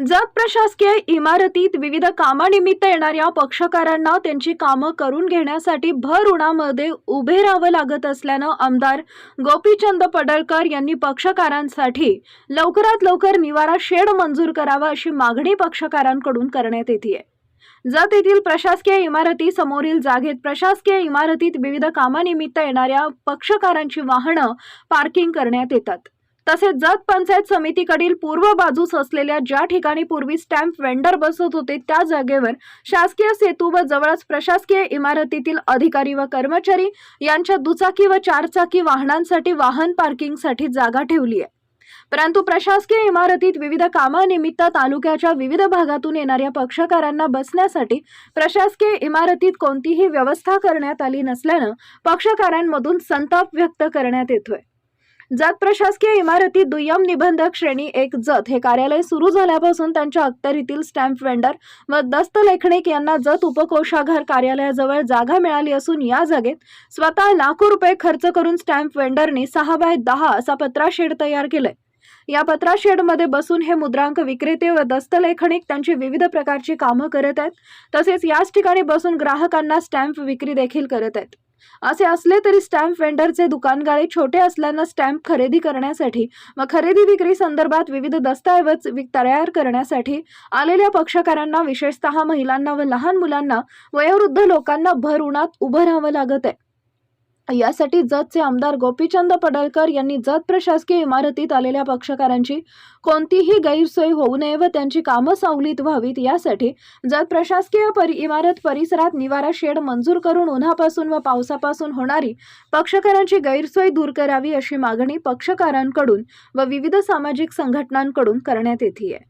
जत प्रशासकीय इमारतीत विविध कामानिमित्त येणाऱ्या पक्षकारांना त्यांची कामं करून घेण्यासाठी भर उन्हामध्ये उभे राहावं लागत असल्यानं आमदार गोपीचंद पडळकर यांनी पक्षकारांसाठी लवकरात लवकर निवारा शेड मंजूर करावा अशी मागणी पक्षकारांकडून करण्यात येते जत येथील प्रशासकीय इमारती समोरील जागेत प्रशासकीय इमारतीत विविध कामानिमित्त येणाऱ्या पक्षकारांची वाहनं पार्किंग करण्यात येतात. तसेच जत पंचायत समितीकडील पूर्व बाजूस असलेल्या ज्या ठिकाणी पूर्वी स्टॅम्प वेंडर बसत होते त्या जागेवर शासकीय सेतू व जवळच प्रशासकीय इमारतीतील अधिकारी व कर्मचारी यांच्या दुचाकी व चारचाकी वाहनांसाठी वाहन पार्किंगसाठी जागा ठेवली आहे. परंतु प्रशासकीय इमारतीत विविध कामानिमित्त तालुक्याच्या विविध भागातून येणाऱ्या पक्षकारांना बसण्यासाठी प्रशासकीय इमारतीत कोणतीही व्यवस्था करण्यात आली नसल्यानं पक्षकारांमधून संताप व्यक्त करण्यात येतोय. जत प्रशासकीय इमारतीत दुय्यम निबंधक श्रेणी एक जत हे कार्यालय सुरू झाल्यापासून त्यांच्या अखत्यारीतील स्टॅम्प वेंडर व दस्त लेखणिक यांना जत उपकोषागार कार्यालयाजवळ जागा मिळाली असून या जागेत स्वतः लाखो रुपये खर्च करून स्टॅम्प वेंडरनी सहा बाय दहा असा पत्रा शेड तयार केलाय. या पत्रा शेडमध्ये बसून हे मुद्रांक विक्रेते व दस्तलेखनिक त्यांची विविध प्रकारची कामं करत आहेत. तसेच याच ठिकाणी बसून ग्राहकांना स्टॅम्प विक्री देखील करत आहेत. असे असले तरी स्टॅम्प वेंडरचे दुकानगाळे छोटे असल्यानं स्टॅम्प खरेदी करण्यासाठी व खरेदी विक्री संदर्भात विविध दस्तऐवज तयार करण्यासाठी आलेल्या पक्षकारांना विशेषतः महिलांना व लहान मुलांना वयोवृद्ध लोकांना भर उन्हात उभं राहावं लागत आहे. यासाठी जतचे आमदार गोपीचंद पडळकर यांनी जत प्रशासकीय इमारतीत आलेल्या पक्षकारांची कोणतीही गैरसोय होऊ नये व त्यांची कामं सावलीत व्हावीत यासाठी जत प्रशासकीय परि इमारत परिसरात निवारा शेड मंजूर करून उन्हापासून व पावसापासून होणारी पक्षकारांची गैरसोय दूर करावी अशी मागणी पक्षकारांकडून व विविध सामाजिक संघटनांकडून करण्यात येते आहे